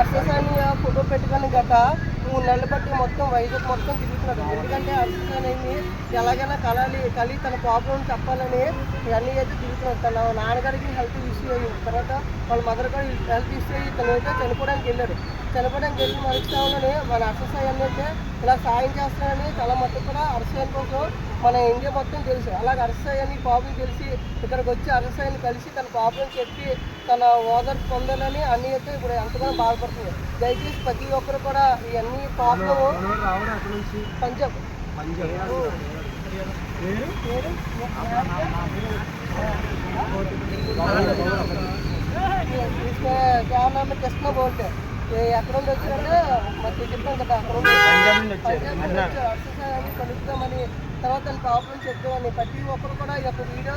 અર્ષેસાની photo పెట్టుకుని గట మూడు నెలలు బట్టి మొత్తం వైజాగ్ మొత్తం తిరుగుతున్నాడు ఎందుకంటే అర్జున్ అనేది ఎలాగైనా కలాలి కలి తన ప్రాబ్లం చెప్పాలని ఇవన్నీ అయితే తిరుగుతున్నాడు తన నాన్నగారికి హెల్త్ ఇష్యూ అయ్యి తర్వాత వాళ్ళ మదర్ కూడా హెల్త్ ఇష్యూ అయ్యి తను అయితే చనిపోవడానికి వెళ్ళాడు చనిపోవడానికి వెళ్ళి మరుస్తామని మన అర్ససాయి అయితే ఇలా సాయం చేస్తానని చాలా మట్టుకు కూడా అర్ససాయి కోసం మన ఇండియా మొత్తం తెలుసు అలాగే అరసాయి అని పాపం తెలిసి ఇక్కడికి వచ్చి అరసాయిని కలిసి తన పాపం చెప్పి తన ఓదర్ పొందాలని అన్ని అయితే ఇప్పుడు ఎంతగానో బాధపడుతుంది జై వెరైటీస్ ప్రతి ఒక్కరు కూడా ఇవన్నీ ప్రాబ్లమ్ పంజాబ్ కేవలం కృష్ణ బోల్ట్ ఎక్కడ నుండి వచ్చిందంటే మాకు చెప్పాను కదా అక్కడ కలుపుతామని తర్వాత ప్రాబ్లం చెప్తామని ప్రతి ఒక్కరు కూడా ఈ యొక్క వీడియో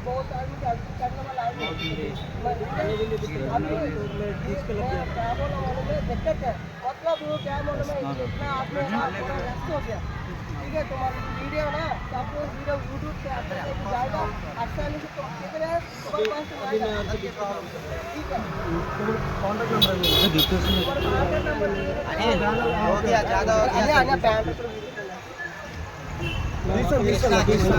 ठीक है तुम्हारा वीडियो ना आपको वीडियो यूट्यूब से आता है जाएगा अच्छा नहीं तो ठीक है कॉन्टैक्ट नंबर डिटेल्स में कॉन्टैक्ट नंबर हो गया ज्यादा हो गया आना बैंक कृष्णा कृष्णा